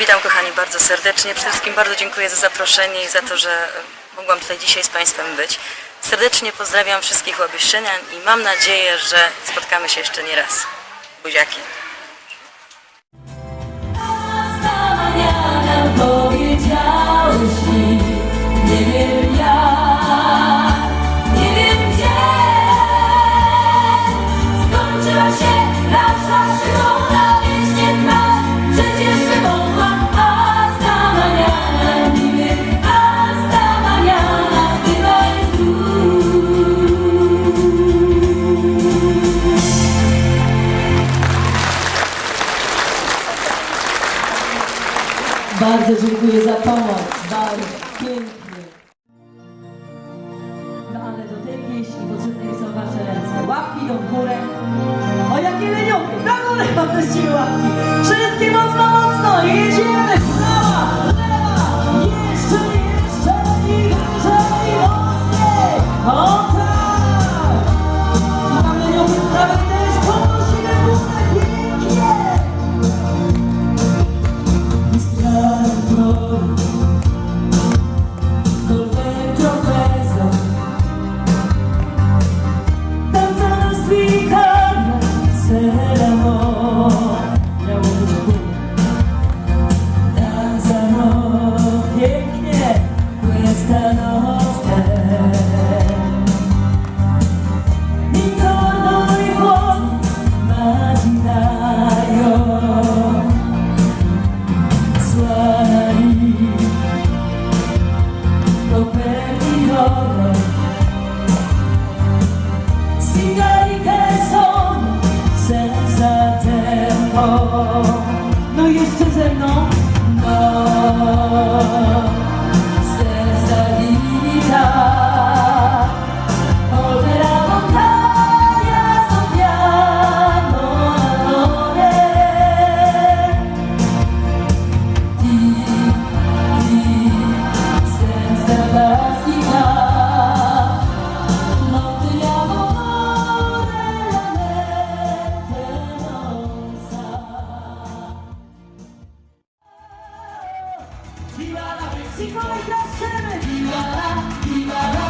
Witam kochani bardzo serdecznie. Przede wszystkim bardzo dziękuję za zaproszenie i za to, że mogłam tutaj dzisiaj z Państwem być. Serdecznie pozdrawiam wszystkich Łabyszczynian i mam nadzieję, że spotkamy się jeszcze nie raz. Buziaki. Bardzo dziękuję za pomoc, bardzo pięknie. No ale do tej pieśni potrzebne są wasze ręce. Łapki do w górę. O jakie leniuchy, do górę podnosimy łapki. Wszystkie mocno, mocno jedziemy. Prawa, lewa, jeszcze, jeszcze i wyżej, mocniej. O no jeszcze ze mną no viva la México se viva viva.